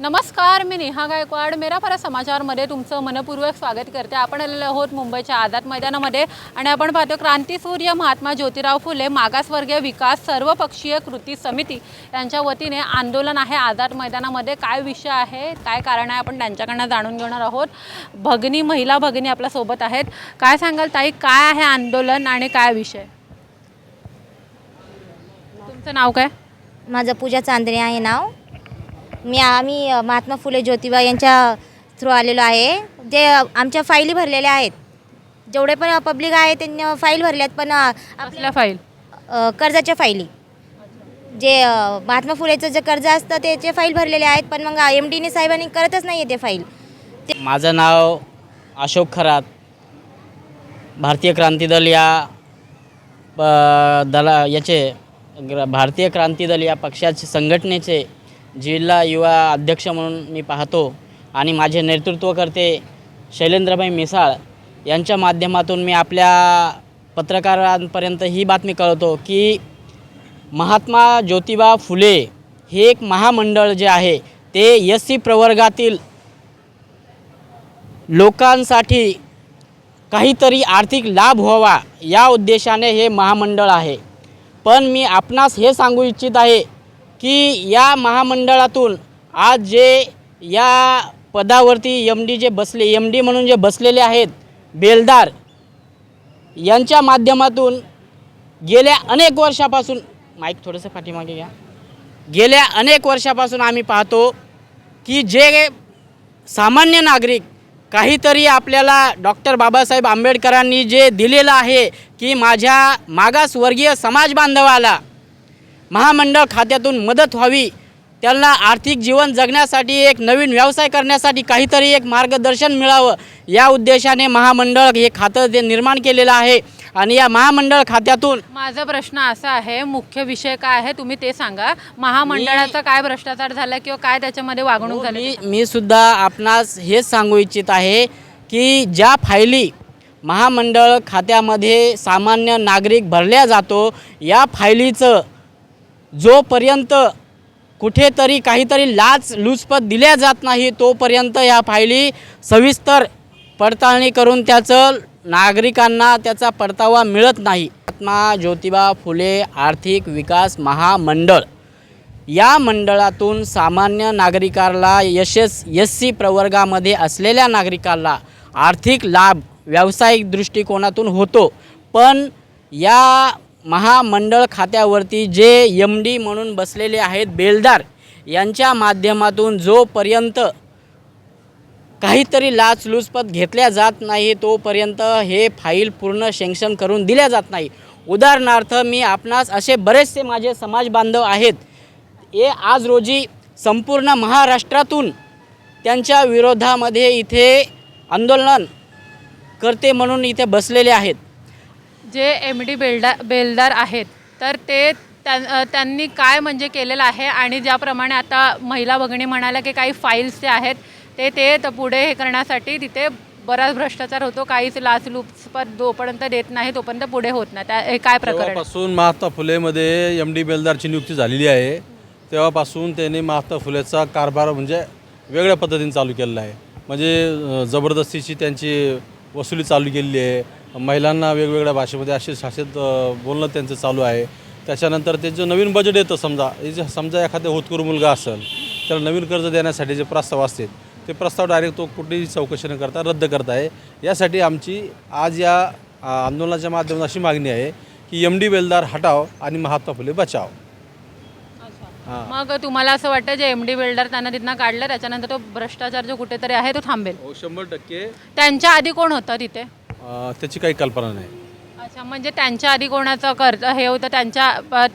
नमस्कार मी नेहा गायकवाड. मेरा फरा समाचारमध्ये तुमचं मनपूर्वक स्वागत करते. आपण आलेलो आहोत मुंबईच्या आझाद मैदानामध्ये आणि आपण पाहतो क्रांतीसूर्य महात्मा ज्योतिराव फुले मागासवर्गीय विकास सर्वपक्षीय कृती समिती यांच्या वतीने आंदोलन आहे आझाद मैदानामध्ये. काय विषय आहे? काय कारण आहे? आपण त्यांच्याकडनं जाणून घेणार आहोत. भगिनी महिला भगिनी आपल्यासोबत आहेत. काय सांगाल ताई? काय आहे आंदोलन आणि काय विषय? तुमचं नाव काय? माझं पूजा चांदणे आहे नाव. मी आम्ही महात्मा फुले ज्योतिबा यांच्या थ्रू आलेलो आहे. जे आमच्या फाईली भरलेल्या आहेत. जेवढे पण पब्लिक आहे त्यांनी फाईल भरल्यात पण आपल्या फाईल कर्जाच्या फाईली जे महात्मा फुलेचं जे कर्ज असतं त्याचे फाईल भरलेले आहेत पण मग एम डीने साहेबांनी करतच नाही आहे ते फाईल माझं नाव अशोक खरात. भारतीय क्रांती दल या प- दला याचे भारतीय क्रांती दल या पक्षाचे संघटनेचे जिल्हा युवा अध्यक्ष म्हणून मी पाहतो आणि माझे नेतृत्वकर्ते शैलेंद्रभाई मिसाळ यांच्या माध्यमातून मी आपल्या पत्रकारांपर्यंत ही बातमी कळवतो की महात्मा ज्योतिबा फुले हे एक महामंडळ जे आहे ते एस सी प्रवर्गातील लोकांसाठी काहीतरी आर्थिक लाभ व्हावा या उद्देशाने हे महामंडळ आहे. पण मी आपणास हे सांगू इच्छित आहे की या महामंडळातून आज जे या पदावरती एम डी जे बसले एम डी म्हणून जे बसलेले आहेत बेलदार यांच्या माध्यमातून गेल्या अनेक वर्षापासून माईक थोडंसं पाठीमागे घ्या. गेल्या अनेक वर्षापासून आम्ही पाहतो की जे सामान्य नागरिक काहीतरी आपल्याला डॉक्टर बाबासाहेब आंबेडकरांनी जे दिलेलं आहे की माझ्या मागासवर्गीय समाज बांधवाला महामंडळ खात्यातून मदत व्हावी. त्यांना आर्थिक जीवन जगण्यासाठी एक नवीन व्यवसाय करण्यासाठी काहीतरी एक मार्गदर्शन मिळावं. या उद्देशाने महामंडळ हे खातं जे निर्माण केलेलं आहे. आणि या महामंडळ खात्यातून माझा प्रश्न असा आहे मुख्य विषय काय आहे तुम्ही ते सांगा. महामंडळाचा काय भ्रष्टाचार झाला किंवा काय त्याच्यामध्ये वागणूक झाली? मी मी सुद्धा आपणास हेच सांगू इच्छित आहे की ज्या फायली महामंडळ खात्यामध्ये सामान्य नागरिक भरल्या जातो या फायलीचं जोपर्यंत कुठेतरी काहीतरी लाच लुचपत दिल्या जात नाही तोपर्यंत या फायली सविस्तर पडताळणी करून त्याचं नागरिकांना त्याचा परतावा मिळत नाही. महात्मा ज्योतिबा फुले आर्थिक विकास महामंडळ. या मंडळातून सामान्य नागरिकाला यशस एस सी प्रवर्गामध्ये असलेल्या नागरिकाला आर्थिक लाभ व्यावसायिक दृष्टिकोनातून होतो. पण या महामंडळ खात्यावरती जे एम डी म्हणून बसलेले आहेत बेलदार यांच्या माध्यमातून जोपर्यंत काहीतरी लाचलुचपत घेतल्या जात नाही तोपर्यंत हे फाईल पूर्ण सँक्शन करून दिल्या जात नाही. उदाहरणार्थ मी आपणास असे बरेचसे माझे समाज बांधव आहेत. हे आज रोजी संपूर्ण महाराष्ट्रातून त्यांच्या विरोधामध्ये इथे आंदोलन करते म्हणून इथे बसलेले आहेत. जे एम डी बेलदार बेलदार आहेत तर ते त्यां- त्यांनी काय म्हणजे केलेलं आहे आणि ज्याप्रमाणे आता महिला भगिनी म्हणाल्या की काही फाईल्स जे आहेत ते ते तर पुढे हे करण्यासाठी तिथे बराच भ्रष्टाचार होतो. काहीच लाचलुचपत जोपर्यंत देत नाही तोपर्यंत पुढे होत नाही. त्या काय प्रकारपासून आहे? महात्मा फुलेमध्ये एम डी बेलदारची नियुक्ती झालेली आहे. तेव्हापासून त्यांनी महात्मा फुलेचा कारभार म्हणजे वेगळ्या पद्धतीने चालू केलेला आहे. म्हणजे जबरदस्तीची त्यांची वसुली चालू केलेली आहे. महिलांना वेगवेगळ्या भाषेमध्ये असे अं, बोलणं त्यांचं चालू आहे. त्याच्यानंतर त्याचं नवीन बजेट येतं समजा हे जे समजा एखादा होतकरू मुलगा असेल त्याला नवीन कर्ज देण्यासाठी जे प्रस्ताव असतील ते प्रस्ताव डायरेक्ट तो कुठेही चौकशी न करता रद्द करत आहे. यासाठी आमची आज या आंदोलनाच्या माध्यमातून अशी मागणी आहे की एम डी बेलदार हटाव आणि महात्मा फुले बचाव. हां. मग तुम्हाला असं वाटतं जे एम डी बिल्डर त्यांना तिथनं काढलं त्याच्यानंतर तो भ्रष्टाचार जो कुठेतरी आहे तो थांबेल? हो शंभर टक्के. त्यांच्या आधी कोण होतं तिथे? त्याची काही कल्पना नाही. अच्छा म्हणजे त्यांच्या आधी कोणाचं कर्ज हे होतं त्यांच्या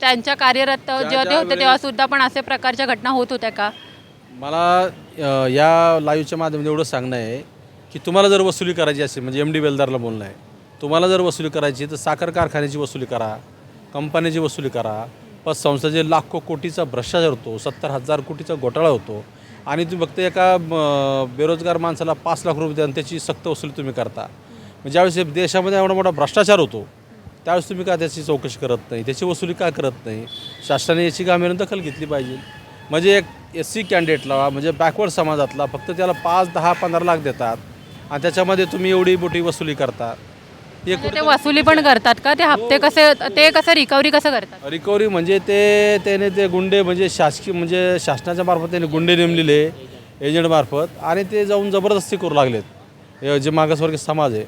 त्यांच्या कार्यरत जेव्हा ते होते तेव्हा सुद्धा पण असे प्रकारच्या घटना होत होत्या का? मला अ, या लाईव्हच्या माध्यमातून एवढं सांगणं आहे की तुम्हाला जर वसुली करायची असेल म्हणजे एम डी बेलदारला बोलणं आहे तुम्हाला जर वसुली करायची तर साखर कारखान्याची वसुली करा कंपन्याची वसुली करा. पतसंस्था जे लाखो कोटीचा भ्रष्टाचार होतो सत्तर हजार कोटीचा घोटाळा होतो. आणि तुम्ही फक्त एका बेरोजगार माणसाला पाच लाख रुपये द्या आणि त्याची सक्त वसुली तुम्ही करता. म्हणजे ज्यावेळेस देशामध्ये एवढा मोठा भ्रष्टाचार होतो त्यावेळेस तुम्ही का त्याची चौकशी करत नाही? त्याची वसुली का करत नाही? शासनाने याची गांभीर्याने दखल घेतली पाहिजे. म्हणजे एक एस सी कॅन्डिडेटला म्हणजे बॅकवर्ड समाजातला फक्त त्याला पाच दहा पंधरा लाख देतात आणि त्याच्यामध्ये तुम्ही एवढी मोठी वसुली करता. म्हणजे ते वसुली पण करतात का? ते हप्ते कसे ते कसं रिकव्हरी कसं करतात? रिकव्हरी म्हणजे ते त्याने ते गुंडे म्हणजे शासकीय म्हणजे शासनाच्या मार्फत त्याने गुंडे नेमलेले एजंटमार्फत आणि ते जाऊन जबरदस्ती करू लागलेत. हे जे मागासवर्गीय समाज आहे.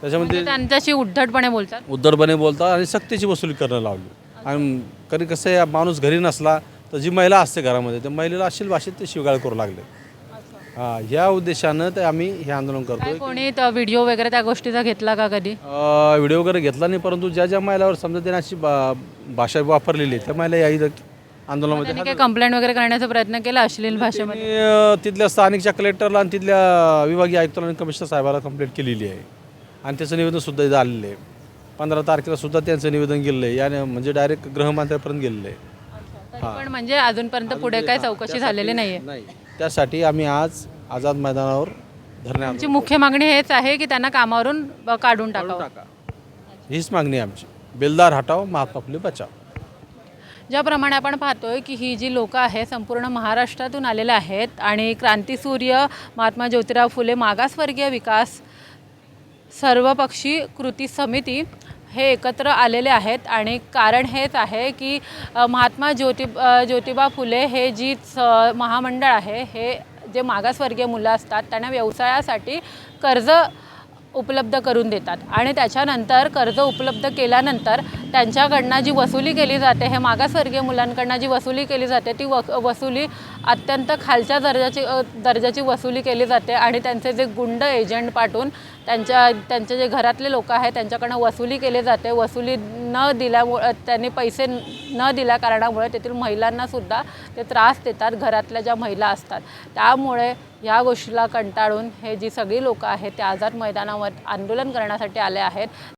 त्याच्यामध्ये म्हणजे त्यांच्याशी उद्धटपणे बोलतात? उद्धटपणे बोलतात आणि सक्तीची वसुली करणं लावली आणि कधी कसं आहे माणूस घरी नसला तर जी महिला असते घरामध्ये त्या महिलेला अशील भाषेत ते शिवगाळ करू लागले. हां ह्या उद्देशानं ते आम्ही हे आंदोलन करतो काय कोणी व्हिडिओ वगैरे त्या गोष्टीचा घेतला का कधी? व्हिडिओ वगैरे घेतला नाही परंतु ज्या ज्या महिलावर समजा त्याने अशी बा भाषा वापरलेली आहे त्या महिला या इथं आंदोलनामध्ये त्यांनी काही कंप्लेंट वगैरे करण्याचा प्रयत्न केला अश्लील भाषेमध्ये? त्यांनी, अ, तिथल्या स्थानिकच्या कलेक्टरला आणि तिथल्या विभागीय आयुक्ताला आणि कमिशनर साहेबाला कंप्लेंट केलेली आहे. आणि त्याचं निवेदन सुद्धा इथं आलेलं आहे. पंधरा तारखेला सुद्धा त्यांचं निवेदन गेलेलं आहे. याने म्हणजे डायरेक्ट गृहमंत्र्यापर्यंत गेलेलं आहे. तरी पण म्हणजे अजूनपर्यंत पुढे काय चौकशी झालेली नाहीये. नाही. त्यासाठी आम्ही आज आझाद मैदानावर धरणे तुमची मुख्य मागणी हेच आहे की त्यांना कामावरून ब- काढून टाकावं. टाका. हीच मागणी आहे आमची. बेलदार हटाव महात्मा फुले बचाव. ज्याप्रमाणे आपण पाहतोय की ही जी लोकं आहेत संपूर्ण महाराष्ट्रातून आलेले आहेत आणि क्रांतीसूर्य महात्मा ज्योतिराव फुले मागासवर्गीय विकास सर्वपक्षी कृती समिती हे एकत्र आलेले आहेत आणि कारण हेच आहे की महात्मा ज्योति ज्योतिबा फुले हे जी महामंडळ आहे हे जे मागासवर्गीय मुलं असतात त्यांना व्यवसायासाठी कर्ज उपलब्ध करून देतात. आणि त्याच्यानंतर कर्ज उपलब्ध केल्यानंतर त्यांच्याकडनं जी वसुली केली जाते हे मागासवर्गीय मुलांकडनं जी वसुली केली जाते ती व वसुली अत्यंत खालच्या दर्जाची दर्जाची वसुली केली जाते आणि त्यांचे जे गुंड एजंट पाठवून त्यांच्या त्यांचे जे घरातले लोक आहेत त्यांच्याकडनं वसुली केली जाते. वसुली न दिल्यामुळं त्यांनी पैसे न दिल्या कारणामुळे तेथील महिलांनासुद्धा ते त्रास देतात घरातल्या ज्या महिला असतात. त्यामुळे या गोष्टीला कंटाळून हे जी सगळी लोकं आहेत ते आझाद मैदानावर आंदोलन करण्यासाठी आले आहेत.